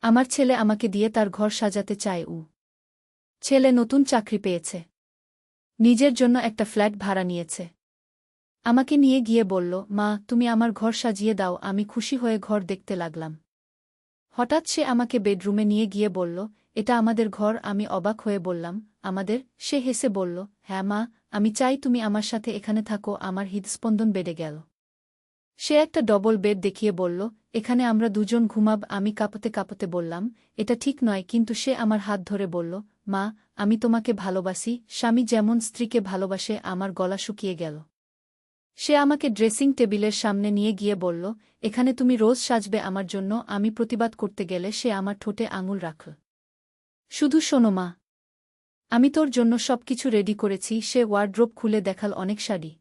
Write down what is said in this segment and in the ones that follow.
আমার ছেলে আমাকে দিয়ে তার ঘর সাজাতে চায় উ। ছেলে নতুন চাকরি পেয়েছে। নিজের জন্য একটা ফ্ল্যাট ভাড়া নিয়েছে। আমাকে নিয়ে গিয়ে বলল, মা, তুমি আমার ঘর সাজিয়ে দাও, আমি খুশি হয়ে ঘর দেখতে লাগলাম। হঠাৎ সে আমাকে বেডরুমে নিয়ে গিয়ে বলল, এটা আমাদের ঘর। আমি অবাক হয়ে বললাম, আমাদের? সে হেসে বলল হ্যাঁ মা, আমি চাই তুমি আমার সাথে এখানে থাকো, আমার হৃদস্পন্দন বেড়ে গেল। সে একটা ডবল বেড দেখিয়ে বলল এখানে আমরা দুজন ঘুমাব, আমি কাঁপতে কাঁপতে বললাম, এটা ঠিক নয়, কিন্তু সে আমার হাত ধরে বলল, মা, আমি তোমাকে ভালোবাসি, স্বামী যেমন স্ত্রীকে ভালোবাসে, আমার গলা শুকিয়ে গেল। সে আমাকে ড্রেসিং টেবিলের সামনে নিয়ে গিয়ে বলল, এখানে তুমি রোজ সাজবে আমার জন্য, আমি প্রতিবাদ করতে গেলে সে আমার ঠোঁটে আঙুল রাখল শুধু শোনো মা, আমি তোর জন্য সবকিছু রেডি করেছি, সে ওয়ার্ড্রোব খুলে দেখাল অনেক শাড়ি।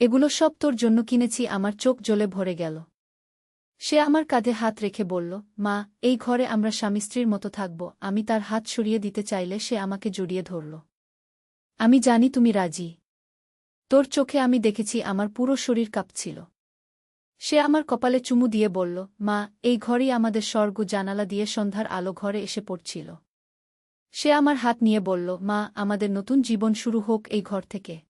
এগুলো সব তোর জন্য কিনেছি, আমার চোখ জ্বলে ভরে গেল। সে আমার কাঁধে হাত রেখে বলল, মা, এই ঘরে আমরা স্বামী স্ত্রীর মতো থাকব, আমি তার হাত সরিয়ে দিতে চাইলে সে আমাকে জড়িয়ে ধরল। আমি জানি তুমি রাজি। তোর চোখে আমি দেখেছি আমার পুরো শরীর কাঁপছিল। সে আমার কপালে চুমু দিয়ে বলল, মা, এই ঘরেই আমাদের স্বর্গ জানালা দিয়ে সন্ধ্যার আলো ঘরে এসে পড়ছিল। সে আমার হাত নিয়ে বলল, মা, আমাদের নতুন জীবন শুরু হোক এই ঘর থেকে।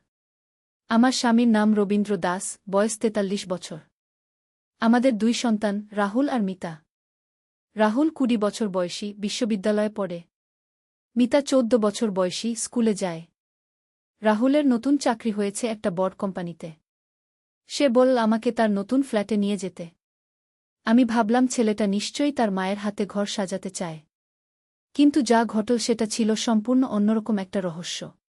আমার স্বামীর নাম রবীন্দ্র দাস, বয়স তেতাল্লিশ বছর। আমাদের দুই সন্তান, রাহুল আর মিতা। রাহুল কুড়ি বছর বয়সী, বিশ্ববিদ্যালয়ে পড়ে। মিতা চৌদ্দ বছর বয়সী, স্কুলে যায়। রাহুলের নতুন চাকরি হয়েছে একটা বড় কোম্পানিতে। সে বলল, আমাকে তার নতুন ফ্ল্যাটে নিয়ে যেতে। আমি ভাবলাম, ছেলেটা নিশ্চয়ই তার মায়ের হাতে ঘর সাজাতে চায়। কিন্তু যা ঘটল, সেটা ছিল সম্পূর্ণ অন্যরকম একটা রহস্য।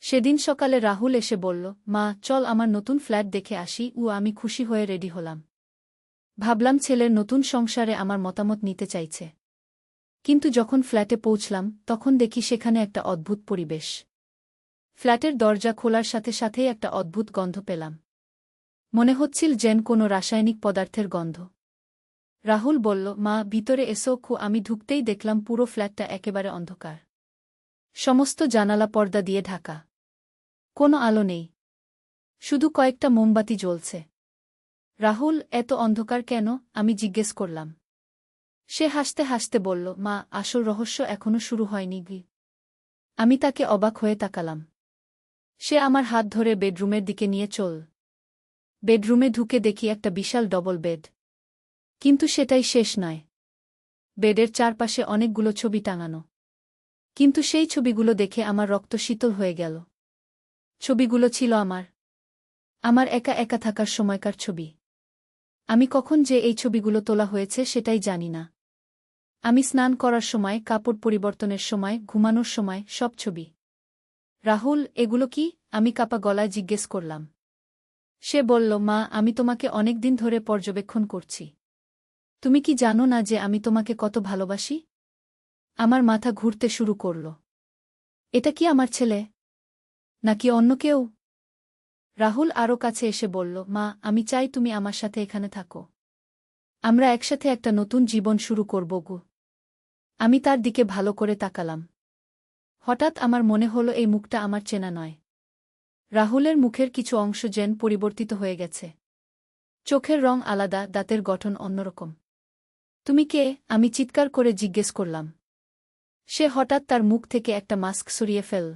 সেদিন সকালে রাহুল এসে বলল, মা, চল আমার নতুন ফ্ল্যাট দেখে আসি। ও আমি খুশি হয়ে রেডি হলাম। ভাবলাম ছেলের নতুন সংসারে আমার মতামত নিতে চাইছে। কিন্তু যখন ফ্ল্যাটে পৌঁছলাম, তখন দেখি সেখানে একটা অদ্ভুত পরিবেশ। ফ্ল্যাটের দরজা খোলার সাথে সাথেই একটা অদ্ভুত গন্ধ পেলাম। মনে হচ্ছিল যেন কোনো রাসায়নিক পদার্থের গন্ধ। রাহুল বলল, মা, ভিতরে এসো, খু, আমি ঢুকতেই দেখলাম পুরো ফ্ল্যাটটা একেবারে অন্ধকার। সমস্ত জানালা পর্দা দিয়ে ঢাকা। কোনো আলো নেই। শুধু কয়েকটা মোমবাতি জ্বলছে। রাহুল, এত অন্ধকার কেন? আমি জিজ্ঞেস করলাম। সে হাসতে হাসতে বলল, মা, আসল রহস্য এখনও শুরু হয়নি গি। আমি তাকে অবাক হয়ে তাকালাম। সে আমার হাত ধরে বেডরুমের দিকে নিয়ে চল। বেডরুমে ঢুকে দেখি একটা বিশাল ডবল বেড। কিন্তু সেটাই শেষ নয়। বেডের চারপাশে অনেকগুলো ছবি টাঙানো। কিন্তু সেই ছবিগুলো দেখে আমার রক্ত শীতল হয়ে গেল। ছবিগুলো ছিল আমার। আমার একা একা থাকার সময়কার ছবি। আমি কখন যে এই ছবিগুলো তোলা হয়েছে সেটাই জানি না। আমি স্নান করার সময়, কাপড় পরিবর্তনের সময়, ঘুমানোর সময়, সব ছবি। রাহুল, এগুলো কি? আমি কাপা গলায় জিজ্ঞেস করলাম। সে বলল, মা, আমি তোমাকে অনেক দিন ধরে পর্যবেক্ষণ করছি। তুমি কি জানো না যে আমি তোমাকে কত ভালোবাসি? আমার মাথা ঘুরতে শুরু করল। এটা কি আমার ছেলে? নাকি অন্য কেউ? রাহুল আরও কাছে এসে বলল, মা, আমি চাই তুমি আমার সাথে এখানে থাকো। আমরা একসাথে একটা নতুন জীবন শুরু করব গু। আমি তার দিকে ভালো করে তাকালাম। হঠাৎ আমার মনে হলো এই মুখটা আমার চেনা নয়। রাহুলের মুখের কিছু অংশ যেন পরিবর্তিত হয়ে গেছে। চোখের রং আলাদা, দাঁতের গঠন অন্যরকম। তুমি কে? আমি চিৎকার করে জিজ্ঞেস করলাম। সে হঠাৎ তার মুখ থেকে একটা মাস্ক সরিয়ে ফেল।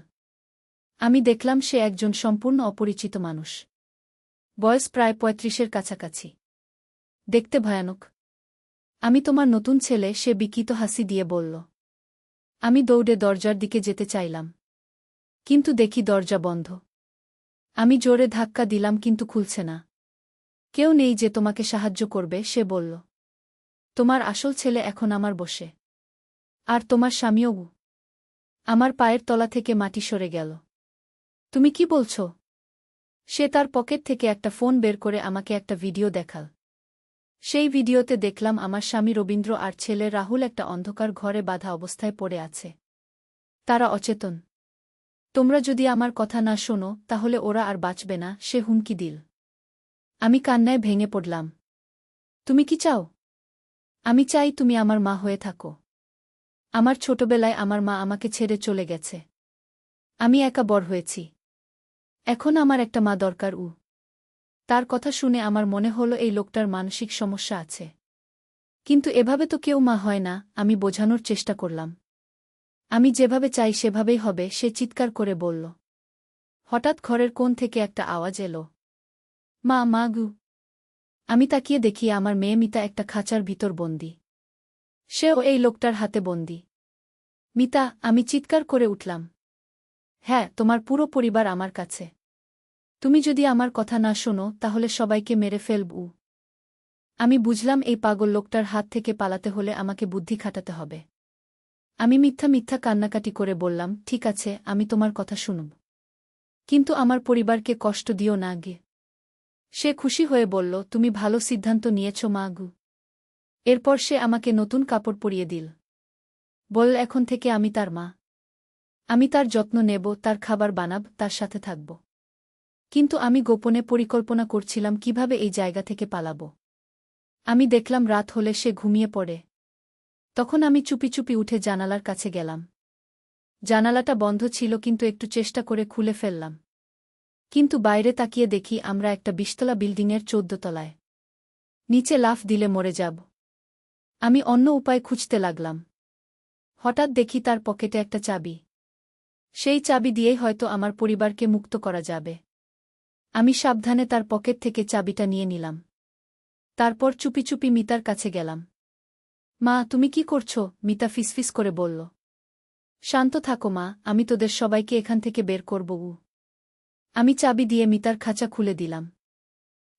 আমি দেখলাম সে একজন সম্পূর্ণ অপরিচিত মানুষ। বয়স প্রায় পঁয়ত্রিশের কাছাকাছি। দেখতে ভয়ানক। আমি তোমার নতুন ছেলে, সে বিকিত হাসি দিয়ে বলল। আমি দৌড়ে দরজার দিকে যেতে চাইলাম। কিন্তু দেখি দরজা বন্ধ। আমি জোরে ধাক্কা দিলাম কিন্তু খুলছে না। কেউ নেই যে তোমাকে সাহায্য করবে, সে বলল। তোমার আসল ছেলে এখন আমার বসে। আর তোমার স্বামীও আমার পায়ের তলা থেকে মাটি সরে গেল। তুমি কি বলছ? সে তার পকেট থেকে একটা ফোন বের করে আমাকে একটা ভিডিও দেখাল। সেই ভিডিওতে দেখলাম আমার স্বামী রবীন্দ্র আর ছেলে রাহুল একটা অন্ধকার ঘরে বাধা অবস্থায় পড়ে আছে। তারা অচেতন। তোমরা যদি আমার কথা না শোনো, তাহলে ওরা আর বাঁচবে না, সে হুমকি দিল। আমি কান্নায় ভেঙে পড়লাম। তুমি কি চাও? আমি চাই তুমি আমার মা হয়ে থাকো। আমার ছোটবেলায় আমার মা আমাকে ছেড়ে চলে গেছে। আমি একা বড় হয়েছি। এখন আমার একটা মা দরকার, উ। তার কথা শুনে আমার মনে হলো এই লোকটার মানসিক সমস্যা আছে। কিন্তু এভাবে তো কেউ মা হয় না, আমি বোঝানোর চেষ্টা করলাম। আমি যেভাবে চাই সেভাবেই হবে, সে চিৎকার করে বলল। হঠাৎ ঘরের কোণ থেকে একটা আওয়াজ এলো। মা মা গু। আমি তাকিয়ে দেখি আমার মেয়ে মিতা একটা খাঁচার ভিতর বন্দি। সেও এই লোকটার হাতে বন্দি। মিতা, আমি চিৎকার করে উঠলাম। হ্যাঁ তোমার পুরো পরিবার আমার কাছে। তুমি যদি আমার কথা না শোনো, তাহলে সবাইকে মেরে ফেলব। আমি বুঝলাম এই পাগল লোকটার হাত থেকে পালাতে হলে আমাকে বুদ্ধি খাটাতে হবে। আমি মিথ্যা মিথ্যা কান্নাকাটি করে বললাম, ঠিক আছে, আমি তোমার কথা শুনব কিন্তু আমার পরিবারকে কষ্ট দিও না গে সে খুশি হয়ে বলল, তুমি ভালো সিদ্ধান্ত নিয়েছ মা গু। এরপর সে আমাকে নতুন কাপড় পরিয়ে দিল। বলল এখন থেকে আমি তার মা। আমি তার যত্ন নেব, তার খাবার বানাব, তার সাথে থাকব। কিন্তু আমি গোপনে পরিকল্পনা করছিলাম কীভাবে এই জায়গা থেকে পালাব। আমি দেখলাম রাত হলে সে ঘুমিয়ে পড়ে। তখন আমি চুপি চুপি উঠে জানালার কাছে গেলাম। জানালাটা বন্ধ ছিল, কিন্তু একটু চেষ্টা করে খুলে ফেললাম। কিন্তু বাইরে তাকিয়ে দেখি আমরা একটা বিশতলা বিল্ডিংয়ের চোদ্দ তলায়। নিচে লাফ দিলে মরে যাব। আমি অন্য উপায় খুঁজতে লাগলাম। হঠাৎ দেখি তার পকেটে একটা চাবি। সেই চাবি দিয়েই হয়তো আমার পরিবারকে মুক্ত করা যাবে। আমি সাবধানে তার পকেট থেকে চাবিটা নিয়ে নিলাম। তারপর চুপি চুপি মিতার কাছে গেলাম। মা, তুমি কি করছ? মিতা ফিসফিস করে বলল। শান্ত থাকো মা, আমি তোদের সবাইকে এখান থেকে বের করব উ আমি চাবি দিয়ে মিতার খাঁচা খুলে দিলাম।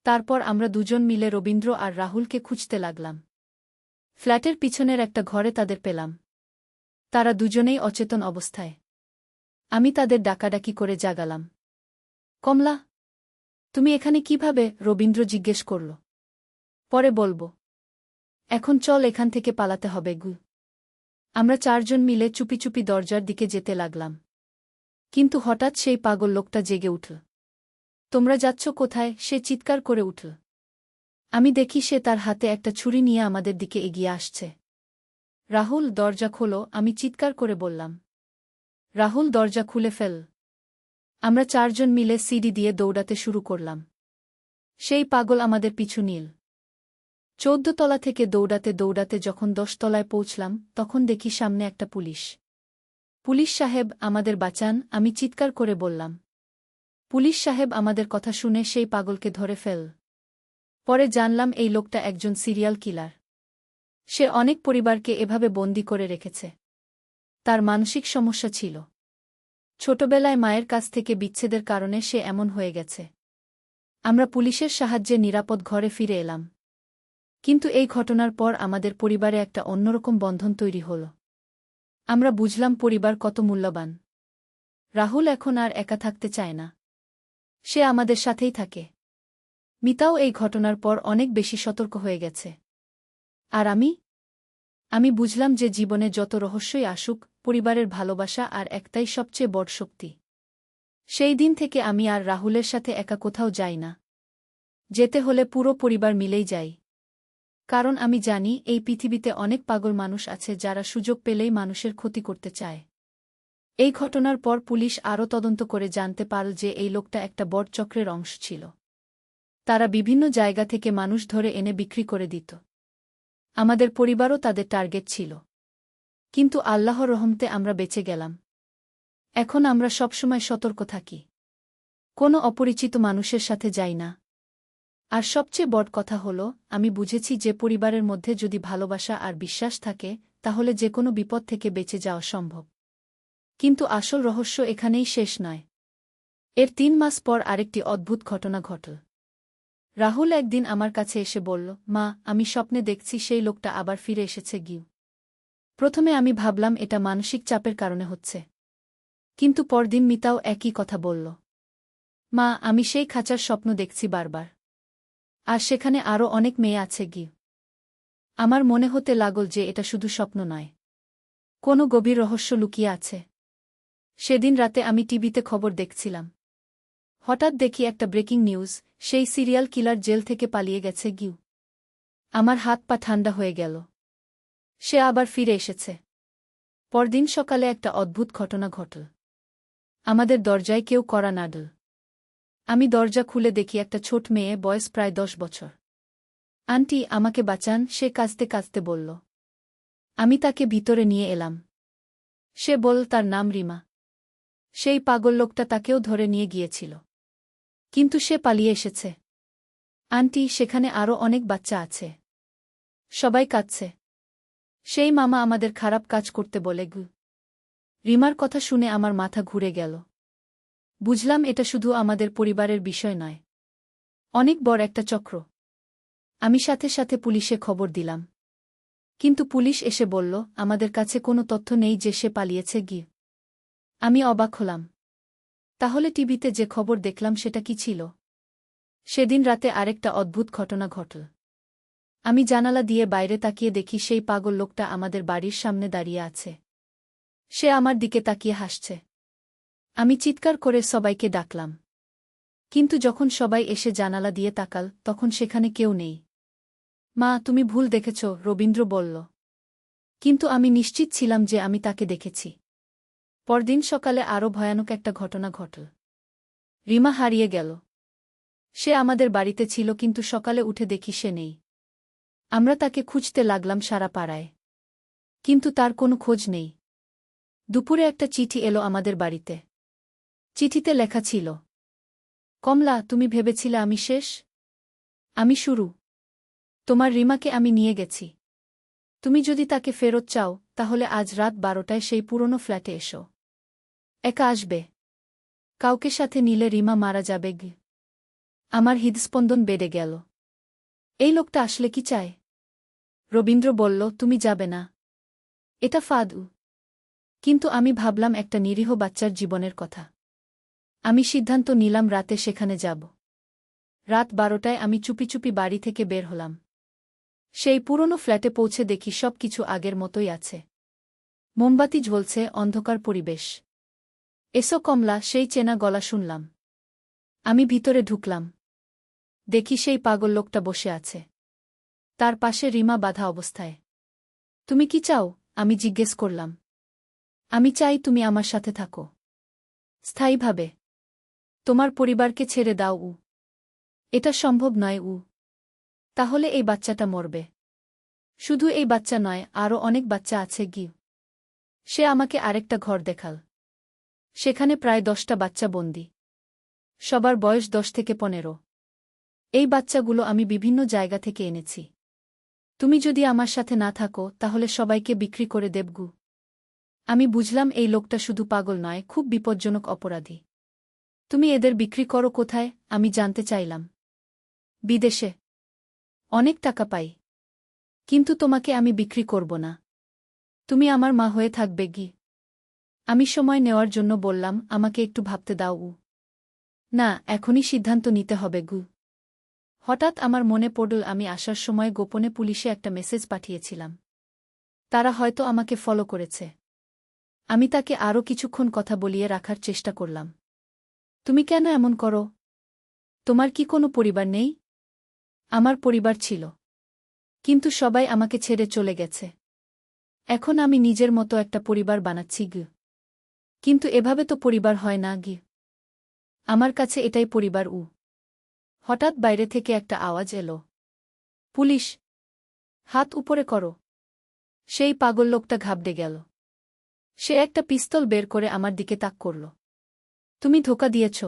তারপর আমরা দুজন মিলে রবীন্দ্র আর রাহুলকে খুঁজতে লাগলাম। ফ্ল্যাটের পিছনের একটা ঘরে তাদের পেলাম। তারা দুজনেই অচেতন অবস্থায়। আমি তাদের ডাকাডাকি করে জাগালাম। কমলা, তুমি এখানে কীভাবে? রবীন্দ্র জিজ্ঞেস করল। পরে বলব, এখন চল এখান থেকে পালাতে হবে গু। আমরা চারজন মিলে চুপি চুপি দরজার দিকে যেতে লাগলাম। কিন্তু হঠাৎ সেই পাগল লোকটা জেগে উঠল। তোমরা যাচ্ছ কোথায়? সে চিৎকার করে উঠল। আমি দেখি সে তার হাতে একটা ছুরি নিয়ে আমাদের দিকে এগিয়ে আসছে। রাহুল, দরজা খোলো, আমি চিৎকার করে বললাম। রাহুল, দরজা খুলে ফেল। আমরা চারজন মিলে সিডি দিয়ে দৌড়াতে শুরু করলাম। সেই পাগল আমাদের পিছু নীল। চৌদ্দ তলা থেকে দৌড়াতে দৌড়াতে যখন দশতলায় পৌঁছলাম, তখন দেখি সামনে একটা পুলিশ। পুলিশ সাহেব, আমাদের বাঁচান, আমি চিৎকার করে বললাম। পুলিশ সাহেব আমাদের কথা শুনে সেই পাগলকে ধরে ফেল। পরে জানলাম এই লোকটা একজন সিরিয়াল কিলার। সে অনেক পরিবারকে এভাবে বন্দি করে রেখেছে। তার মানসিক সমস্যা ছিল। ছোটবেলায় মায়ের কাছ থেকে বিচ্ছেদের কারণে সে এমন হয়ে গেছে। আমরা পুলিশের সাহায্যে নিরাপদ ঘরে ফিরে এলাম। কিন্তু এই ঘটনার পর আমাদের পরিবারে একটা অন্যরকম বন্ধন তৈরি হল। আমরা বুঝলাম পরিবার কত মূল্যবান। রাহুল এখন আর একা থাকতে চায় না। সে আমাদের সাথেই থাকে। মিতাও এই ঘটনার পর অনেক বেশি সতর্ক হয়ে গেছে। আর আমি? আমি বুঝলাম যে জীবনে যত রহস্যই আসুক, পরিবারের ভালোবাসা আর একটাই সবচেয়ে বড় শক্তি। সেই দিন থেকে আমি আর রাহুলের সাথে একা কোথাও যাই না। যেতে হলে পুরো পরিবার মিলেই যাই। কারণ আমি জানি, এই পৃথিবীতে অনেক পাগল মানুষ আছে যারা সুযোগ পেলেই মানুষের ক্ষতি করতে চায়। এই ঘটনার পর পুলিশ আরও তদন্ত করে জানতে পারল যে এই লোকটা একটা বড় চক্রের অংশ ছিল। তারা বিভিন্ন জায়গা থেকে মানুষ ধরে এনে বিক্রি করে দিত। আমাদের পরিবারও তাদের টার্গেট ছিল। কিন্তু আল্লাহর রহমতে আমরা বেঁচে গেলাম। এখন আমরা সবসময় সতর্ক থাকি। কোনো অপরিচিত মানুষের সাথে যাই না। আর সবচেয়ে বড় কথা হল, আমি বুঝেছি যে পরিবারের মধ্যে যদি ভালোবাসা আর বিশ্বাস থাকে, তাহলে যে কোনো বিপদ থেকে বেঁচে যাওয়া সম্ভব। কিন্তু আসল রহস্য এখানেই শেষ নয়। এর তিন মাস পর আরেকটি অদ্ভুত ঘটনা ঘটল। রাহুল একদিন আমার কাছে এসে বলল, মা, আমি স্বপ্নে দেখছি সেই লোকটা আবার ফিরে এসেছে, গিউ। প্রথমে আমি ভাবলাম এটা মানসিক চাপের কারণে হচ্ছে। কিন্তু পরদিন মিতাও একই কথা বলল, মা, আমি সেই খাঁচার স্বপ্ন দেখছি বারবার। আর সেখানে আরও অনেক মেয়ে আছে গি আমার মনে হতে লাগল যে এটা শুধু স্বপ্ন নয়। কোনো গভীর রহস্য লুকিয়ে আছে। সেদিন রাতে আমি টিভিতে খবর দেখছিলাম। হঠাৎ দেখি একটা ব্রেকিং নিউজ, সেই সিরিয়াল কিলার জেল থেকে পালিয়ে গেছে গিউ। আমার হাত পা ঠান্ডা হয়ে গেল। সে আবার ফিরে এসেছে। পরদিন সকালে একটা অদ্ভুত ঘটনা ঘটল। আমাদের দরজায় কেউ করা নাডল আমি দরজা খুলে দেখি একটা ছোট মেয়ে, বয়স প্রায় দশ বছর। আন্টি, আমাকে বাঁচান, সে কাঁদতে কাঁদতে বলল। আমি তাকে ভিতরে নিয়ে এলাম। সে বল তার নাম রিমা। সেই পাগল লোকটা তাকেও ধরে নিয়ে গিয়েছিল। কিন্তু সে পালিয়ে এসেছে। আন্টি, সেখানে আরও অনেক বাচ্চা আছে। সবাই কাঁদছে। সেই মামা আমাদের খারাপ কাজ করতে বলে গু। রিমার কথা শুনে আমার মাথা ঘুরে গেল। বুঝলাম এটা শুধু আমাদের পরিবারের বিষয় নয়। অনেক বড় একটা চক্র। আমি সাথে সাথে পুলিশে খবর দিলাম। কিন্তু পুলিশ এসে বলল, আমাদের কাছে কোনো তথ্য নেই যে সে পালিয়েছে গিয়ে। আমি অবাক হলাম। তাহলে টিভিতে যে খবর দেখলাম সেটা কি ছিল? সেদিন রাতে আরেকটা অদ্ভুত ঘটনা ঘটল। আমি জানালা দিয়ে বাইরে তাকিয়ে দেখি সেই পাগল লোকটা আমাদের বাড়ির সামনে দাঁড়িয়ে আছে। সে আমার দিকে তাকিয়ে হাসছে। আমি চিৎকার করে সবাইকে ডাকলাম। কিন্তু যখন সবাই এসে জানালা দিয়ে তাকাল, তখন সেখানে কেউ নেই। মা, তুমি ভুল দেখেছ রবীন্দ্র বলল। কিন্তু আমি নিশ্চিত ছিলাম যে আমি তাকে দেখেছি। পরদিন সকালে আরও ভয়ানক একটা ঘটনা ঘটল। রিমা হারিয়ে গেল। সে আমাদের বাড়িতে ছিল কিন্তু সকালে উঠে দেখি সে নেই। আমরা তাকে খুঁজতে লাগলাম সারা পাড়ায়। কিন্তু তার কোনো খোঁজ নেই। দুপুরে একটা চিঠি এলো আমাদের বাড়িতে। চিঠিতে লেখা ছিল, কমলা, তুমি ভেবেছিলে আমি শেষ? আমি শুরু। তোমার রিমাকে আমি নিয়ে গেছি। তুমি যদি তাকে ফেরত চাও, তাহলে আজ রাত বারোটায় সেই পুরনো ফ্ল্যাটে এসো। একা আসবে। কাউকে সাথে নিলে রিমা মারা যাবে গে। আমার হৃদস্পন্দন বেড়ে গেল। এই লোকটা আসলে কি চায়? রবীন্দ্র বলল, তুমি যাবে না। এটা ফাদু। কিন্তু আমি ভাবলাম একটা নিরীহ বাচ্চার জীবনের কথা। আমি সিদ্ধান্ত নিলাম রাতে সেখানে যাব। রাত বারোটায় আমি চুপি চুপি বাড়ি থেকে বের হলাম। সেই পুরনো ফ্ল্যাটে পৌঁছে দেখি সব কিছু আগের মতোই আছে। মোমবাতি ঝলছে অন্ধকার পরিবেশ। এসো কমলা, সেই চেনা গলা শুনলাম। আমি ভিতরে ঢুকলাম। দেখি সেই পাগল লোকটা বসে আছে। তার পাশে রিমা বাধা অবস্থায়। তুমি কি চাও? আমি জিজ্ঞেস করলাম। আমি চাই তুমি আমার সাথে থাকো। স্থায়ীভাবে। তোমার পরিবারকে ছেড়ে দাও, উ। এটা সম্ভব নয়, উ। তাহলে এই বাচ্চাটা মরবে। শুধু এই বাচ্চা নয় আরও অনেক বাচ্চা আছে গি সে আমাকে আরেকটা ঘর দেখাল। সেখানে প্রায় দশটা বাচ্চা বন্দি। সবার বয়স দশ থেকে পনেরো। এই বাচ্চাগুলো আমি বিভিন্ন জায়গা থেকে এনেছি। তুমি যদি আমার সাথে না থাকো, তাহলে সবাইকে বিক্রি করে দেবগু আমি বুঝলাম এই লোকটা শুধু পাগল নয়, খুব বিপজ্জনক অপরাধী। তুমি এদের বিক্রি করো কোথায়, আমি জানতে চাইলাম। বিদেশে। অনেক টাকা পাই। কিন্তু তোমাকে আমি বিক্রি করব না। তুমি আমার মা হয়ে থাকবে গি। আমি সময় নেওয়ার জন্য বললাম, আমাকে একটু ভাবতে দাও, উ। না, এখনই সিদ্ধান্ত নিতে হবে, গু। হঠাৎ আমার মনে পড়ল, আমি আসার সময় গোপনে পুলিশে একটা মেসেজ পাঠিয়েছিলাম। তারা হয়তো আমাকে ফলো করেছে। আমি তাকে আরও কিছুক্ষণ কথা বলিয়ে রাখার চেষ্টা করলাম। তুমি কেন এমন করো? তোমার কি কোনো পরিবার নেই? আমার পরিবার ছিল। কিন্তু সবাই আমাকে ছেড়ে চলে গেছে। এখন আমি নিজের মতো একটা পরিবার বানাচ্ছি, গ। কিন্তু এভাবে তো পরিবার হয় না গি। আমার কাছে এটাই পরিবার উ। হঠাৎ বাইরে থেকে একটা আওয়াজ এলো। পুলিশ, হাত উপরে করো। সেই পাগল লোকটা ঘাবড়ে গেল। সে একটা পিস্তল বের করে আমার দিকে তাক করল। তুমি ধোকা দিয়েছ।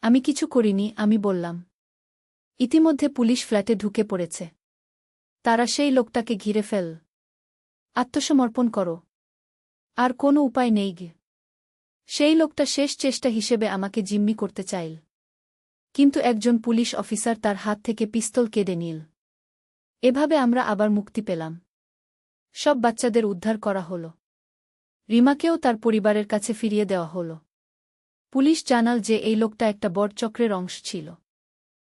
আমি কিছু করিনি, আমি বললাম। ইতিমধ্যে পুলিশ ফ্ল্যাটে ঢুকে পড়েছে। তারা সেই লোকটাকে ঘিরে ফেল। আত্মসমর্পণ করো। আর কোনো উপায় নেই গে। সেই লোকটা শেষ চেষ্টা হিসেবে আমাকে জিম্মি করতে চাইল। কিন্তু একজন পুলিশ অফিসার তার হাত থেকে পিস্তল কেড়ে নিল। এভাবে আমরা আবার মুক্তি পেলাম। সব বাচ্চাদের উদ্ধার করা হল। রিমাকেও তার পরিবারের কাছে ফিরিয়ে দেওয়া হল। পুলিশ জানাল যে এই লোকটা একটা বড় চক্রের অংশ ছিল।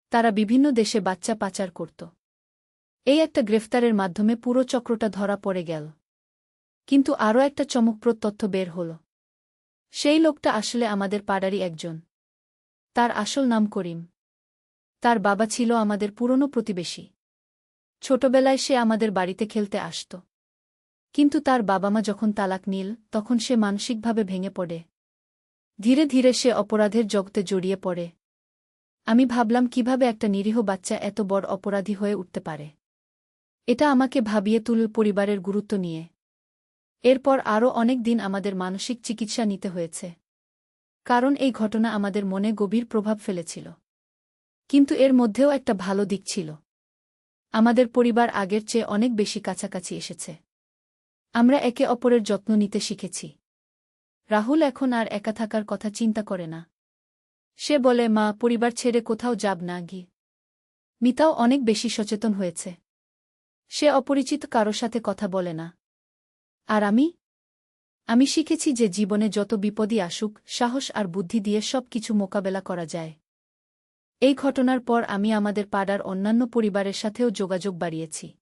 তারা বিভিন্ন দেশে বাচ্চা পাচার করত। এই একটা গ্রেফতারের মাধ্যমে পুরো চক্রটা ধরা পড়ে গেল। কিন্তু আরও একটা চমকপ্রদ তথ্য বের হল। সেই লোকটা আসলে আমাদের পাড়ারই একজন। তার আসল নাম করিম। তার বাবা ছিল আমাদের পুরনো প্রতিবেশী। ছোটবেলায় সে আমাদের বাড়িতে খেলতে আসত। কিন্তু তার বাবা মা যখন তালাক নীল, তখন সে মানসিকভাবে ভেঙে পড়ে। ধীরে ধীরে সে অপরাধের জগতে জড়িয়ে পড়ে। আমি ভাবলাম, কীভাবে একটা নিরীহ বাচ্চা এত বড় অপরাধী হয়ে উঠতে পারে? এটা আমাকে ভাবিয়ে তুল পরিবারের গুরুত্ব নিয়ে। এরপর আরও অনেক দিন আমাদের মানসিক চিকিৎসা নিতে হয়েছে। কারণ এই ঘটনা আমাদের মনে গভীর প্রভাব ফেলেছিল। কিন্তু এর মধ্যেও একটা ভালো দিক ছিল। আমাদের পরিবার আগের চেয়ে অনেক বেশি কাছাকাছি এসেছে। আমরা একে অপরের যত্ন নিতে শিখেছি। রাহুল এখন আর একা থাকার কথা চিন্তা করে না। সে বলে, মা, পরিবার ছেড়ে কোথাও যাব না, গি। মিতাও অনেক বেশি সচেতন হয়েছে। সে অপরিচিত কারও সাথে কথা বলে না। আর আমি? আমি শিখেছি যে জীবনে যত বিপদই আসুক, সাহস আর বুদ্ধি দিয়ে সব কিছু মোকাবেলা করা যায়। এই ঘটনার পর আমি আমাদের পাড়ার অন্যান্য পরিবারের সাথেও যোগাযোগ বাড়িয়েছি।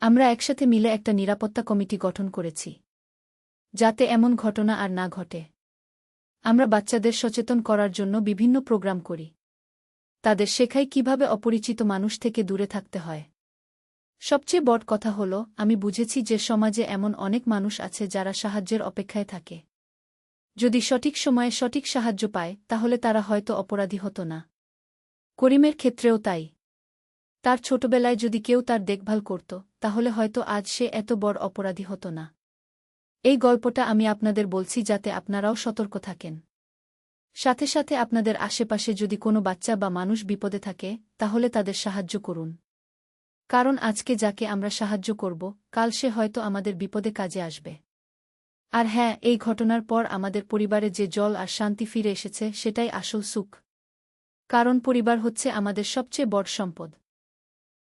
আমরা একসাথে মিলে একটা নিরাপত্তা কমিটি গঠন করেছি। যাতে এমন ঘটনা আর না ঘটে। আমরা বাচ্চাদের সচেতন করার জন্য বিভিন্ন প্রোগ্রাম করি। তাদের শেখাই কীভাবে অপরিচিত মানুষ থেকে দূরে থাকতে হয়। সবচেয়ে বড় কথা হল, আমি বুঝেছি যে সমাজে এমন অনেক মানুষ আছে যারা সাহায্যের অপেক্ষায় থাকে। যদি সঠিক সময়ে সঠিক সাহায্য পায়, তাহলে তারা হয়তো অপরাধী হতো না। করিমের ক্ষেত্রেও তাই। তার ছোটবেলায় যদি কেউ তার দেখভাল করত, তাহলে হয়তো আজ সে এত বড় অপরাধী হতো না। এই গল্পটা আমি আপনাদের বলছি যাতে আপনারাও সতর্ক থাকেন। সাথে সাথে আপনাদের আশেপাশে যদি কোনো বাচ্চা বা মানুষ বিপদে থাকে, তাহলে তাদের সাহায্য করুন। কারণ আজকে যাকে আমরা সাহায্য করব, কাল সে হয়তো আমাদের বিপদে কাজে আসবে। আর হ্যাঁ এই ঘটনার পর আমাদের পরিবারে যে জল আর শান্তি ফিরে এসেছে, সেটাই আসল সুখ। কারণ পরিবার হচ্ছে আমাদের সবচেয়ে বড় সম্পদ।